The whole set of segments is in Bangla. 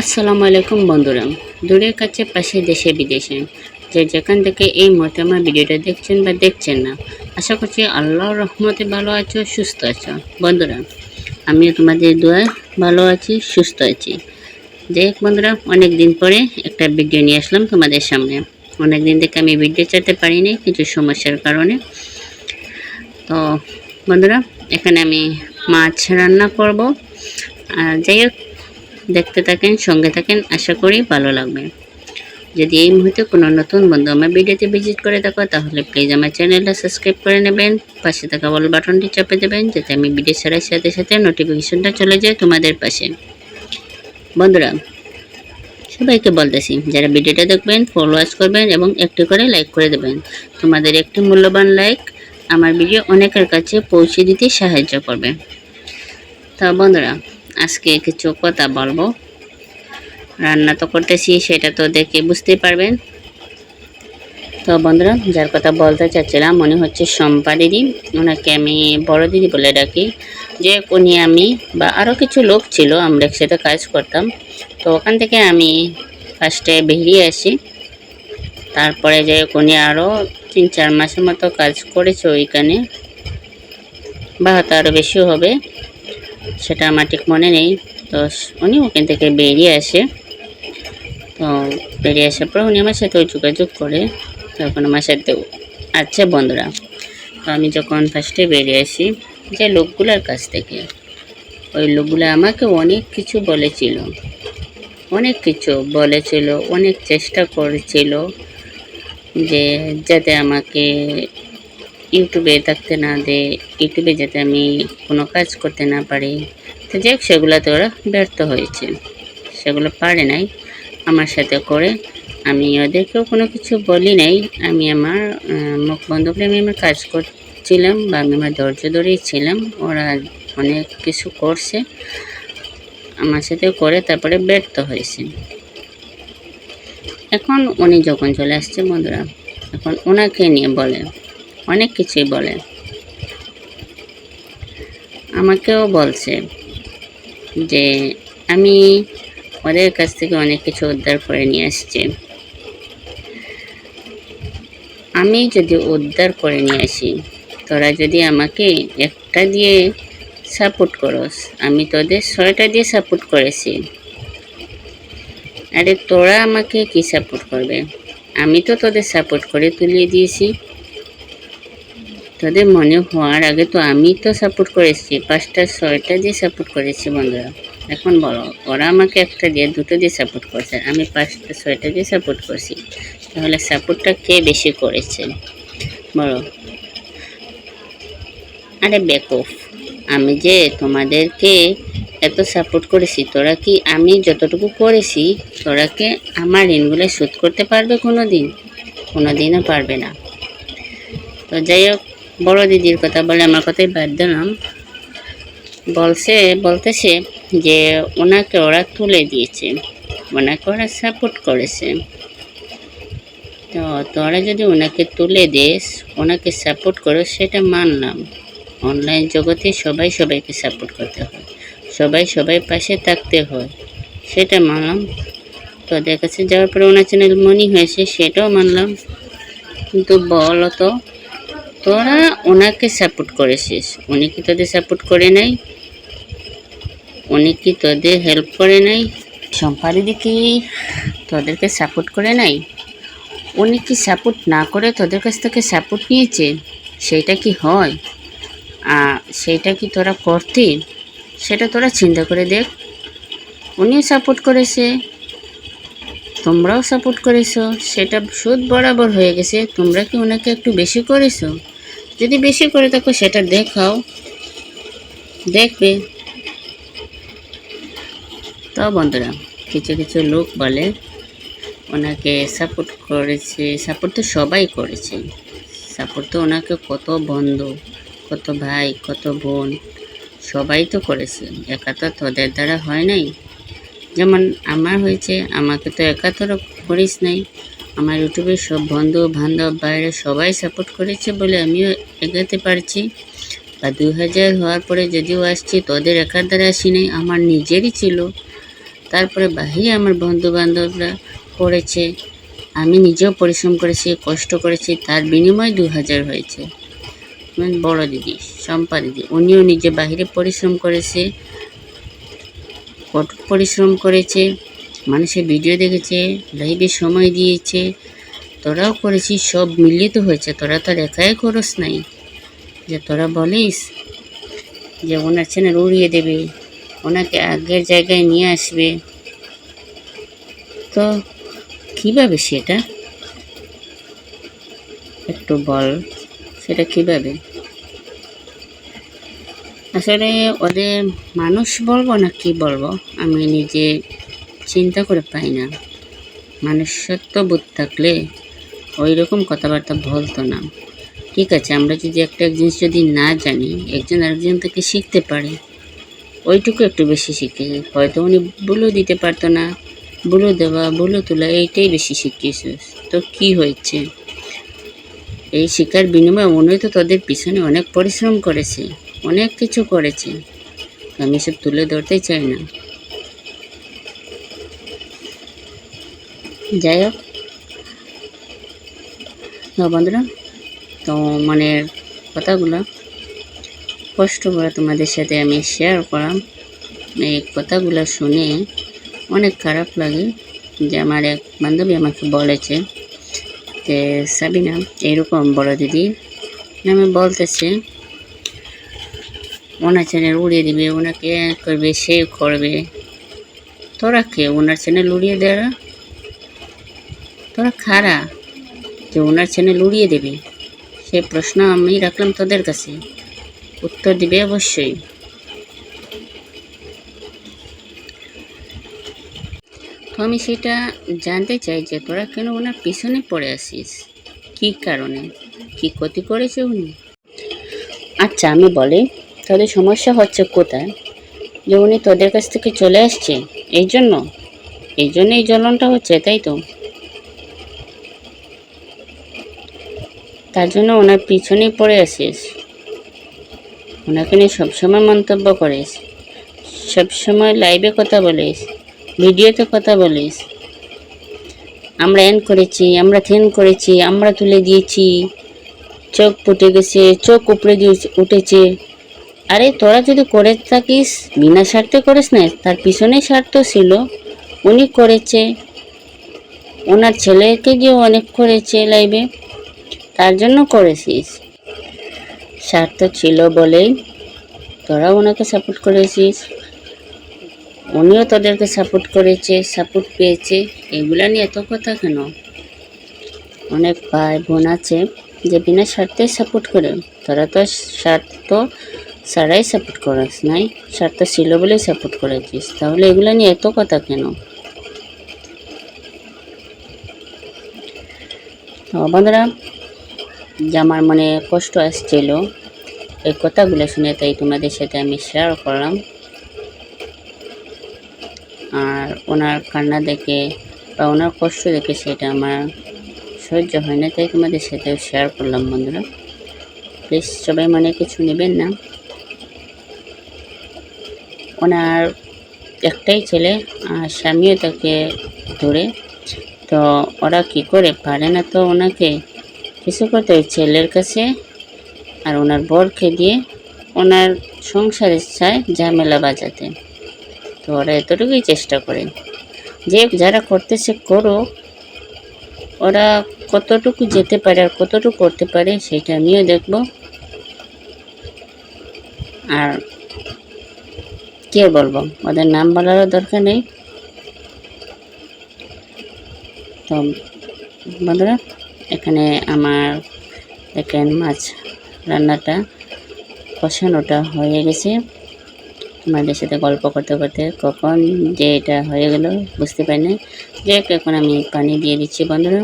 আসসালামু আলাইকুম বন্ধুরা। দূরের কাছে, পাশে দেশে, বিদেশে। যে যেখান থেকে এই মুহূর্তে আমার ভিডিওটা দেখছেন বা দেখছেন না, আশা করছি আল্লাহর রহমতে ভালো আছো, সুস্থ আছো। বন্ধুরা, আমিও তোমাদের দোয়ায় ভালো আছি, সুস্থ আছি। যাই হোক বন্ধুরা অনেক দিন পরে একটা ভিডিও নিয়ে আসলাম তোমাদের সামনে। অনেক দিন থেকে আমি ভিডিও চাইতে পারিনি, কিছু সমস্যার কারণে। তো বন্ধুরা, এখানে আমি মাছ রান্না করব। আর যাই হোক দেখতে থাকেন, সঙ্গে থাকেন, আশা করি ভালো লাগবে। যদি এই মুহূর্তে কোনো নতুন বন্ধু আমার ভিডিওতে ভিজিট করে থাকো, তাহলে প্লিজ আমার চ্যানেলটা সাবস্ক্রাইব করে নেবেন। পাশে থাকা বল বাটনটি চাপে দেবেন, যাতে আমি ভিডিও ছাড়ার সাথে সাথে নোটিফিকেশনটা চলে যায় তোমাদের পাশে। বন্ধুরা, সবাইকে বলতেছি, যারা ভিডিওটা দেখবেন ফলোয়ার্স করবেন এবং একটি করে লাইক করে দেবেন, তোমাদের একটি মূল্যবান লাইক আমার ভিডিও অনেকের কাছে পৌঁছে দিতে সাহায্য করবে। তা বন্ধুরা আজকে কিছু কথা বলব। রান্না তো করতেছি, সেটা তো দেখে বুঝতেই পারবেন। তো বন্ধুরা, যার কথা বলতে চাচ্ছিলাম, মনে হচ্ছে শম্পা দিদি ওনাকে আমি বড় দিদি বলে ডাকি। যে উনি আমি বা আরও কিছু লোক ছিল, আমরা একসাথে কাজ করতাম। তো ওখান থেকে আমি ফার্স্টে বেরিয়ে আসি। তারপরে যে উনি আরও তিন চার মাসের মতো কাজ করেছে ওইখানে, বা হয়তো আরও বেশিও হবে। সেটা আমার ঠিক মনে নেই। তো উনি ওখান থেকে বেরিয়ে আসে। তো বেরিয়ে আসার পর উনি আমার সাথে যোগাযোগ করে। তখন আমার সাথে আচ্ছা বন্ধুরা, তো আমি যখন ফার্স্টে বেরিয়ে আসি, যে লোকগুলোর কাছ থেকে, ওই লোকগুলো আমাকে অনেক কিছু বলেছিল। অনেক কিছু বলেছিল, অনেক চেষ্টা করেছিল যে যাতে আমাকে ইউটিউবে থাকতে না দে, ইউটিউবে যাতে আমি কোনো কাজ করতে না পারি। তো যাই হোক সেগুলোতে ওরা ব্যর্থ হয়েছে। সেগুলো পারে নাই। আমার সাথে করে আমি ওদেরকেও কোনো কিছু বলি নাই। আমি আমার মুখ বন্ধ করে আমি আমার কাজ করছিলাম বা আমি আমার ধৈর্য ধরেই ছিলাম। ওরা অনেক কিছু করছে। আমার সাথে করে তারপরে ব্যর্থ হয়েছে। এখন উনি যখন চলে আসছে বন্ধুরা, এখন ওনাকে নিয়ে বলে অনেক কিছুই বলে। আমাকেও বলছে যে, আমি ওদের কাছ থেকে অনেক কিছু উদ্ধার করে নিয়ে আসছি। আমি যদি উদ্ধার করে নিয়ে আসি, তোরা যদি আমাকে একটা দিয়ে সাপোর্ট করস, আমি তোদের ছয়টা দিয়ে সাপোর্ট করেছি। আরে তোরা আমাকে কি সাপোর্ট করবে? আমি তো তোদের সাপোর্ট করে তুলিয়ে দিয়েছি। তোদের মনে হওয়ার আগে তো আমি তো সাপোর্ট করেছি, পাঁচটা, ছয়টা দিয়ে সাপোর্ট করেছি বন্ধুরা। এখন বলো, ওরা আমাকে একটা দিয়ে, দুটো দিয়ে সাপোর্ট করছে, আমি পাঁচটা, ছয়টা দিয়ে সাপোর্ট করছি। তাহলে সাপোর্টটা কে বেশি করেছে? বলো। আরে বেকুফ, আমি যে তোমাদেরকে এত সাপোর্ট করেছি, তোরা কি আমি যতটুকু করেছি, তোরা কি আমার ঋণগুলো শোধ করতে পারবে কোনো দিন কোনো দিনও পারবে না। তো যাই হোক বড় দিদির কথা বলে আমার কথাই বাদ দিলাম। বলছে, বলতেছে যে ওনাকে ওরা তুলে দিয়েছে, ওনাকে ওরা সাপোর্ট করেছে। তো তোরা যদি ওনাকে তুলে দিস, ওনাকে সাপোর্ট করো, সেটা মানলাম। অনলাইন জগতে সবাই সবাইকে সাপোর্ট করতে হয়। সবাই সবাই পাশে থাকতে হয়। সেটা মানলাম। তোদের কাছে যাওয়ার পরে ওনার চ্যানেল মনি হয়েছে, সেটাও মানলাম। কিন্তু বলো তো তোরা ওনাকে সাপোর্ট করেছিস। উনি কি তোদের সাপোর্ট করে নাই? উনি কি তোদের হেল্প করে নাই? সম্পাদিদি কি তোদেরকে সাপোর্ট করে নাই? উনি কি সাপোর্ট না করে তোদের কাছ থেকে সাপোর্ট নিয়েছে? সেইটা কি হয়? সেইটা কি তোরা করতি? সেটা তোরা চিন্তা করে দেখ। উনিও সাপোর্ট করেছে। তোমরাও সাপোর্ট করেছ। সেটা সুদ বরাবর হয়ে গেছে। তোমরা কি ওনাকে একটু বেশি করেছ? যদি বেশি করে থাকো, সেটা দেখাও। দেখবে। তো বন্ধুরা, কিছু কিছু লোক বলে, ওনাকে সাপোর্ট করেছে সাপোর্ট তো সবাই করেছে। সাপোর্ট তো ওনাকে কত বন্ধু, কত ভাই, কত বোন, সবাই তো করেছে। একা তো তোদের দ্বারা হয় নাই। যেমন আমার হয়েছে, আমাকে তো একা তোরা করিস নাই। আমার ইউটিউবের সব বন্ধু বান্ধব বাইরে সবাই সাপোর্ট করেছে বলে আমিও এগাতে পারছি। বা দুই হাজার হওয়ার পরে যদিও আসছি, তোদের একার দ্বারা আসি নাই আমার নিজেরই ছিল। তারপরে বাহিরে আমার বন্ধু বান্ধবরা করেছে, আমি নিজেও পরিশ্রম করেছি, কষ্ট করেছি, তার বিনিময়ে দু হাজার হয়েছে। মানে বড় দিদি শম্পা দিদি, উনিও নিজে বাহিরে পরিশ্রম করেছে কঠোর পরিশ্রম করেছে। মানুষের ভিডিও দেখেছে লাইভে সময় দিয়েছে, তোরাও করেছিস, সব মিলিয়ে তো হয়েছে। তোরা তো একাই করস নাই। যে তোরা বলিস যে ওনার চ্যানেল উড়িয়ে দেবে, ওনাকে আগের জায়গায় নিয়ে আসবে। তো কীভাবে সেটা? একটু বল, সেটা কীভাবে? আসলে ওদের মানুষ বলব না কি বলব? আমি নিজে চিন্তা করে পাই না। মানুষত্ব বোধ থাকলে ওই রকম কথাবার্তা বলতো না। ঠিক আছে, আমরা যদি একটা এক জিনিস যদি না জানি, একজন আরেকজন থেকে শিখতে পারে। ওইটুকু একটু বেশি শিখে। হয়তো উনি বুলো দিতে পারতো না বুলো দেওয়া বুলো তোলা, এইটাই বেশি শিখিয়েছিস তো কি হয়েছে? এই শিকার বিনিময়ে উনি তো তোদের পিছনে অনেক পরিশ্রম করেছে, অনেক কিছু করেছে। আমি সব তুলে ধরতে চাই না। যাই হোক। বন্ধুরা, তো মানে কথাগুলো কষ্ট করে তোমাদের সাথে আমি শেয়ার করলাম এই কথাগুলো শুনে অনেক খারাপ লাগে যে আমার এক বান্ধবী আমাকে বলেছে যে, সাবিনা, এরকম বড় দিদি আমি বলতেছে, ওনার চ্যানেল উড়িয়ে দিবে, ওনাকে করবে সে করবে। তোরা কে? ওনার চ্যানেল উড়িয়ে দেওয়া তোরা খারা, যে ওনার চ্যানেল উড়িয়ে দেবে, সে প্রশ্ন আমি রাখলাম তোদের কাছে। উত্তর দিবে অবশ্যই। তো আমি সেটা জানতে চাই যে তোরা কেন ওনার পিছনে পড়ে আসিস কী কারণে? কি ক্ষতি করেছে উনি? আচ্ছা আমি বলি, তোদের সমস্যা হচ্ছে কোথায়? যে উনি তোদের কাছ থেকে চলে আসছে এই জন্য এই জন্য এই জ্বলনটা হচ্ছে, তাই তো? তার জন্য ওনার পিছনেই পড়ে আসিস ওনাকে নিয়ে সবসময় মন্তব্য করিস। সবসময় লাইভে কথা বলিস ভিডিওতে কথা বলিস। আমরা এন করেছি, আমরা থেন করেছি, আমরা তুলে দিয়েছি। চোখ ফুটে গেছে, চোখ উপড়ে দিয়ে উঠেছে। আরে তোরা যদি করে থাকিস, বিনা স্বার্থে করিস না, তার পিছনে স্বার্থ ছিল। উনি করেছে। ওনার ছেলেকে গিয়ে অনেক করেছে লাইভে তার জন্য করেছিস। স্বার্থ ছিল বলেই তোরা ওনাকে সাপোর্ট করেছিস। উনিও তোদেরকে সাপোর্ট করেছে সাপোর্ট পেয়েছে। এগুলা নিয়ে এত কথা কেন? অনেক ভাই বোন আছে যে বিনা স্বার্থে সাপোর্ট করে, তোরা তো স্বার্থ সারাই সাপোর্ট করাস, নাই? স্বার্থ ছিল বলেই সাপোর্ট করেছিস। তাহলে এগুলো নিয়ে এত কথা কেন? বন্ধুরা যে আমার মনে কষ্ট আসছিল এই কথাগুলো শুনে, তাই তোমাদের সাথে আমি শেয়ার করলাম। আর ওনার কান্না দেখে বা ওনার কষ্ট দেখে সেটা আমার সহ্য হয় না, তাই তোমাদের সাথে শেয়ার করলাম বন্ধুরা। প্লিজ সবাই মনে কিছু নেবেন না। ওনার একটাই ছেলে আর স্বামীও তাকে ধরে, তো ওরা কি করে পারে না তো ওনাকে কিছু করতে ওই ছেলের কাছে আর ওনার বরকে দিয়ে ওনার সংসারের চায় ঝামেলা বাজাতে। তো ওরা এতটুকুই চেষ্টা করে। যে যারা করতেছে করো ওরা কতটুকু যেতে পারে আর কতটুকু করতে পারে সেটা আমিও দেখব। আর কে বলব, ওদের নাম বলারও দরকার নেই। তো বন্ধুরা এখানে আমার দেখেন মাছ রান্নাটা কষানোটা হয়ে গেছে। আমাদের সাথে গল্প করতে করতে কখন যে এটা হয়ে গেল বুঝতে পারি না যে এখন আমি পানি দিয়ে দিচ্ছি বন্ধুরা।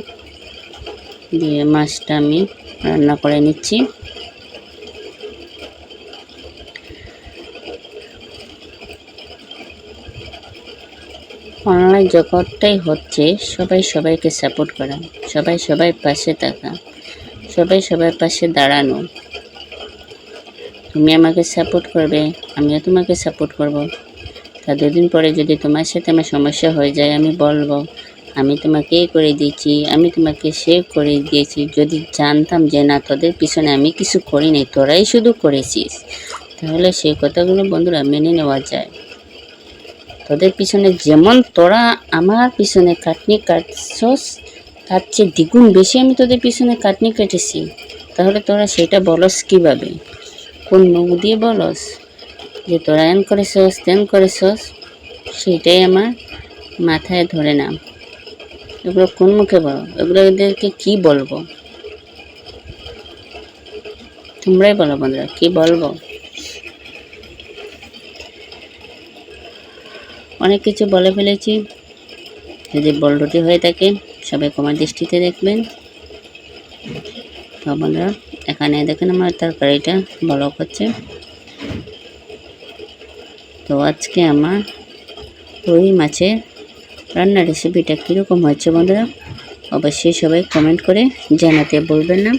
দিয়ে মাছটা আমি রান্না করে নিচ্ছি। অনলাইন জগৎটাই হচ্ছে সবাই সবাইকে সাপোর্ট করা। সবাই সবাই পাশে থাকা। সবাই সবার পাশে দাঁড়ানো। তুমি আমাকে সাপোর্ট করবে, আমিও তোমাকে সাপোর্ট করব। তা দুদিন পরে যদি তোমার সাথে আমার সমস্যা হয়ে যায়, আমি বলব, আমি তোমাকে এ করে দিয়েছি, আমি তোমাকে সে করে দিয়েছি। যদি জানতাম যে না, তোদের পিছনে আমি কিছু করি নাই তোরাই শুধু করেছিস। তাহলে সেই কথাগুলো বন্ধুরা মেনে নেওয়া যায়। তোদের পিছনে যেমন তোরা, আমার পিছনে কাটনি কাটছস, তার চেয়ে দ্বিগুণ বেশি আমি তোদের পিছনে কাটনি কেটেছি। তাহলে তোরা সেটা বলস কীভাবে? কোন মুখ দিয়ে বলস? যে তোরা এন করেছস, তেন করেছস সেটাই আমার মাথায় ধরে না। এগুলো কোন মুখে বলো? এগুলো এদেরকে কী বলব? তোমরাই বলো বন্ধুরা, কী বলব? অনেক কিছু বলে ফেলেছি। যদি বলরুটি হয়ে থাকে, সবাই কমার দৃষ্টিতে দেখবেন। তো বন্ধুরা, এখানে দেখেন আমার তরকারিটা বলক হচ্ছে। তো আজকে আমার রুই মাছের রান্নার রেসিপিটা কীরকম হয়েছে বন্ধুরা, অবশ্যই সবাই কমেন্ট করে জানাতে বলবেন না।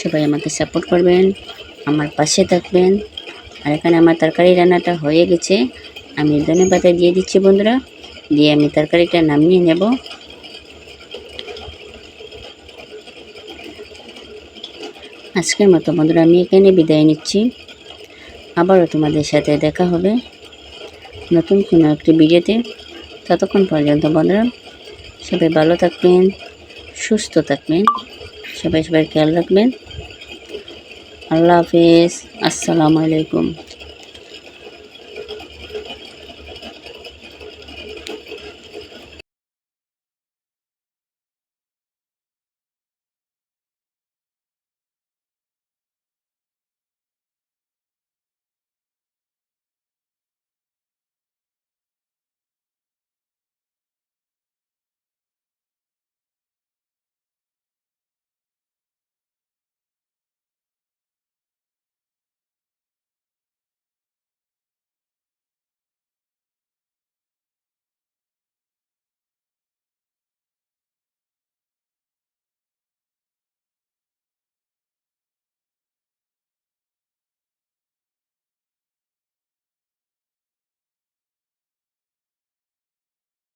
সবাই আমাকে সাপোর্ট করবেন, আমার পাশে থাকবেন। আর এখানে আমার তরকারি রান্নাটা হয়ে গেছে। আমি ধনে পাতা দিয়ে দিচ্ছি বন্ধুরা। দিয়ে আমি তরকারিটা নামিয়ে নেব। আজকের মতো বন্ধুরা আমি এখানে বিদায় নিচ্ছি। আবারও তোমাদের সাথে দেখা হবে নতুন কোনো একটি ভিডিওতে। ততক্ষণ পর্যন্ত বন্ধুরা সবাই ভালো থাকবেন, সুস্থ থাকবেন, সবাই সবাই খেয়াল রাখবেন। আল্লাহ হাফিজ। আসসালামু আলাইকুম।